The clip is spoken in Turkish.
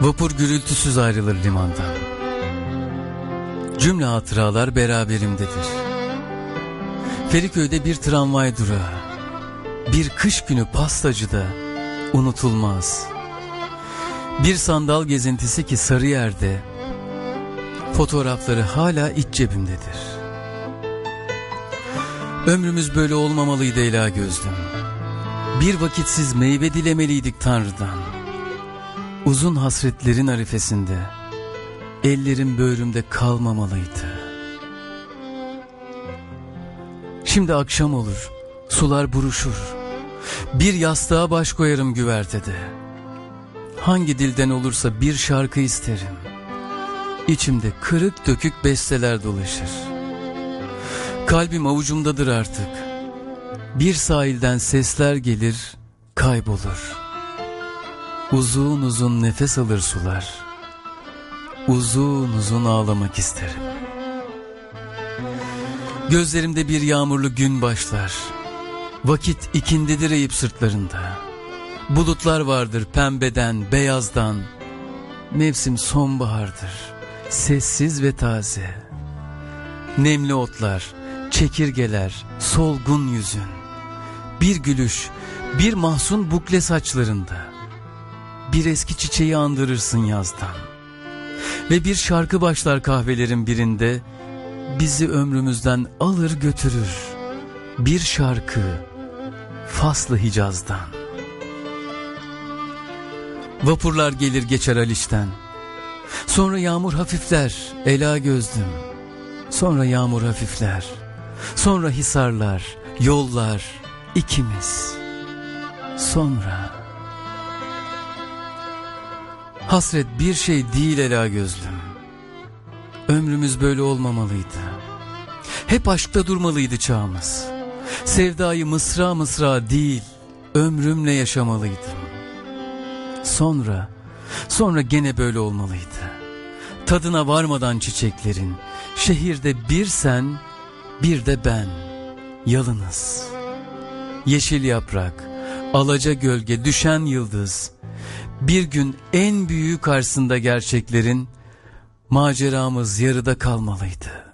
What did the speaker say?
Vapur gürültüsüz ayrılır limandan. Cümle hatıralar beraberimdedir. Feriköy'de bir tramvay durağı. Bir kış günü pastacıda unutulmaz. Bir sandal gezintisi ki Sarıyer'de fotoğrafları hala iç cebimdedir. Ömrümüz böyle olmamalıydı Ela gözlüm. Bir vakitsiz meyve dilemeliydik Tanrı'dan. Uzun hasretlerin arifesinde ellerim böğrümde kalmamalıydı. Şimdi akşam olur, sular buruşur. Bir yastığa baş koyarım güvertede. Hangi dilden olursa bir şarkı isterim. İçimde kırık dökük besteler dolaşır. Kalbim avucumdadır artık. Bir sahilden sesler gelir, kaybolur. Uzun uzun nefes alır sular. Uzun uzun ağlamak isterim. Gözlerimde bir yağmurlu gün başlar. Vakit ikindidir eğip sırtlarında. Bulutlar vardır pembeden, beyazdan. Mevsim sonbahardır, sessiz ve taze. Nemli otlar, çekirgeler, solgun yüzün. Bir gülüş, bir mahzun bukle saçlarında. Bir eski çiçeği andırırsın yazdan. Ve bir şarkı başlar kahvelerin birinde, bizi ömrümüzden alır götürür. Bir şarkı, Faslı Hicaz'dan. Vapurlar gelir geçer Aliş'ten. Sonra yağmur hafifler, ela gözlüm. Sonra yağmur hafifler. Sonra hisarlar, yollar, ikimiz. Sonra... Hasret bir şey değil ela gözlüm. Ömrümüz böyle olmamalıydı. Hep aşkta durmalıydı çağımız. Sevdayı mısra mısra değil, ömrümle yaşamalıydım. Sonra, sonra gene böyle olmalıydı. Tadına varmadan çiçeklerin, şehirde bir sen, bir de ben, yalınız. Yeşil yaprak, alaca gölge, düşen yıldız, bir gün en büyüğü karşısında gerçeklerin, maceramız yarıda kalmalıydı.